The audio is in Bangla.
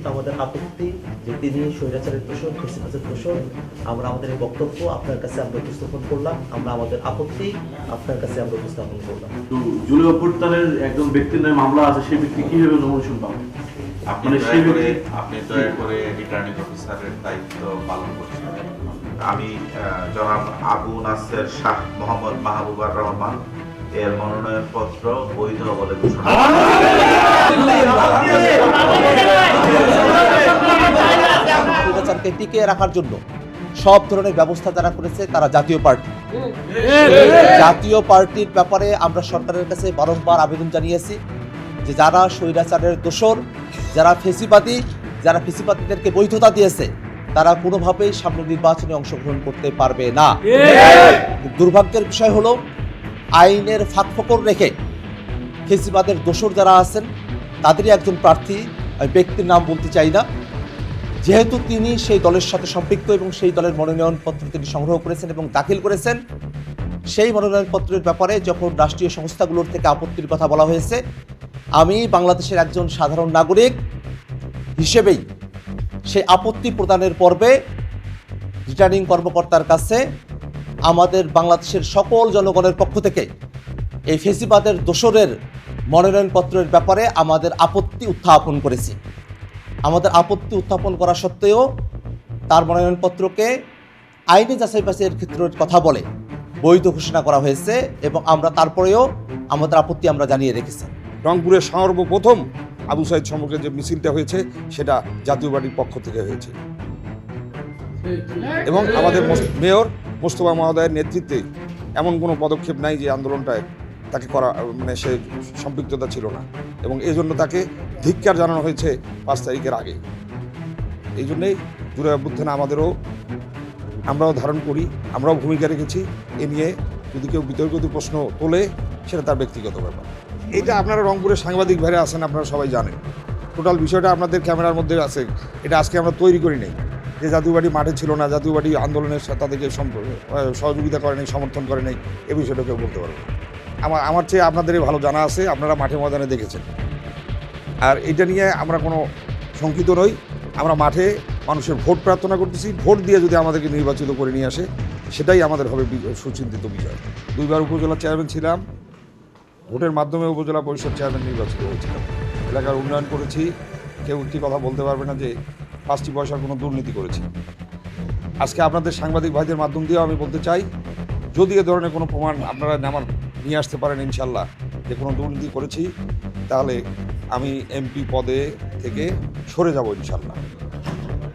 কিন্তু আমাদের আপত্তি যে তিনি স্বৈরাচারের দোষর ফেসিবাসের দোষর। আমরা আমাদের এই বক্তব্য আপনার কাছে আমরা উপস্থাপন করলাম। আমরা আমাদের আপত্তি আপনার কাছে আমরা উপস্থাপন করলাম। তো জুলাই অভ্যুত্থানের একজন ব্যক্তির নামে মামলা আছে সেই ব্যক্তি কীভাবে নমোশন পাবে? আপনি সেই ব্যক্তি- আপনি দয়া করে রিটার্নিং অফিসারের দায়িত্ব পালন করছেন। আমি জনাব আবু নাসের শাহ মোহাম্মদ মাহবুবার রহমান এর মনোনয়ন পত্র বৈধ বলে ঘোষণা স্বৈরাচারকে টিকিয়ে রাখার জন্য সব ধরনের ব্যবস্থা যারা করেছে তারা জাতীয় পার্টি। জাতীয় পার্টির ব্যাপারে আমরা সরকারের কাছে বারংবার আবেদন জানিয়েছি যে যারা স্বৈরাচারের দোষর, যারা ফেসিবাদী, যারা ফেসিবাদীদেরকে বৈধতা দিয়েছে, তারা কোনোভাবেই সামনে নির্বাচনে অংশগ্রহণ করতে পারবে না। দুর্ভাগ্যের বিষয় হলো, আইনের ফাঁকফোকর রেখে ফেসিবাদের দোষর যারা আছেন, তাদেরই একজন প্রার্থী ব্যক্তির নাম বলতে চাই না। যেহেতু তিনি সেই দলের সাথে সম্পৃক্ত এবং সেই দলের মনোনয়নপত্র তিনি সংগ্রহ করেছেন এবং দাখিল করেছেন, সেই মনোনয়নপত্রের ব্যাপারে যখন রাষ্ট্রীয় সংস্থাগুলোর থেকে আপত্তির কথা বলা হয়েছে, আমি বাংলাদেশের একজন সাধারণ নাগরিক হিসেবেই সেই আপত্তি প্রদানের পর্বে রিটার্নিং কর্মকর্তার কাছে আমাদের বাংলাদেশের সকল জনগণের পক্ষ থেকে এই ফেসিবাদের দোসরের মনোনয়নপত্রের ব্যাপারে আমাদের আপত্তি উত্থাপন করেছি। আমাদের আপত্তি উত্থাপন করা সত্ত্বেও তার মনোনয়নপত্রকে আইনি যাচাই বাছাইয়ের ক্ষেত্রে কথা বলে বৈধ ঘোষণা করা হয়েছে এবং আমরা তারপরেও আমাদের আপত্তি আমরা জানিয়ে রেখেছি। রংপুরের সর্বপ্রথম আবু সাইদ সম্পর্কে যে মিছিলটা হয়েছে, সেটা জাতীয় পার্টির পক্ষ থেকে হয়েছে। এবং আমাদের মেয়র মোস্তফা মহোদয়ের নেতৃত্বে এমন কোনো পদক্ষেপ নাই যে আন্দোলনটায় তাকে করা মানে সে সম্পৃক্ততা ছিল না। এবং এই জন্য তাকে ধিক্কার জানানো হয়েছে পাঁচ তারিখের আগে। এই জন্যেই জুড়ে অভ্যুত্থানে আমাদেরও, আমরাও ধারণ করি, আমরাও ভূমিকা রেখেছি। এ নিয়ে যদি কেউ বিতর্কিত প্রশ্ন তোলে, সেটা তার ব্যক্তিগত ব্যাপার। এটা আপনারা রংপুরের সাংবাদিক ভাইরা আছেন, আপনারা সবাই জানেন। টোটাল বিষয়টা আপনাদের ক্যামেরার মধ্যে আছে। এটা আজকে আমরা তৈরি করি নাই। যে পার্টি মাঠে ছিল না জাতীয় পার্টি আন্দোলনের তাদেরকে সহযোগিতা করে নাই, সমর্থন করে নাই, এ বিষয়টা কেউ বলতে পারবে। আমার আমার চেয়ে আপনাদেরই ভালো জানা আছে, আপনারা মাঠে ময়দানে দেখেছেন। আর এটা নিয়ে আমরা কোনো শঙ্কিত নই। আমরা মাঠে মানুষের ভোট প্রার্থনা করতেছি। ভোট দিয়ে যদি আমাদেরকে নির্বাচিত করে নিয়ে আসে, সেটাই আমাদের হবে সুচিন্তিত বিষয়। দুইবার উপজেলা চেয়ারম্যান ছিলাম। ভোটের মাধ্যমে উপজেলা পরিষদ চেয়ারম্যান নির্বাচিত হয়েছিলাম। এলাকার উন্নয়ন করেছি। কেউ একটি কথা বলতে পারবে না যে পাঁচটি পয়সার কোনো দুর্নীতি করেছি। আজকে আপনাদের সাংবাদিক ভাইদের মাধ্যম দিয়েও আমি বলতে চাই, যদি এ ধরনের কোনো প্রমাণ আপনারা আমার নিয়ে আসতে পারেন ইনশাল্লাহ। যে কোনো দুর্নীতি করেছি, তাহলে আমি এমপি পদে থেকে সরে যাব ইনশাল্লাহ।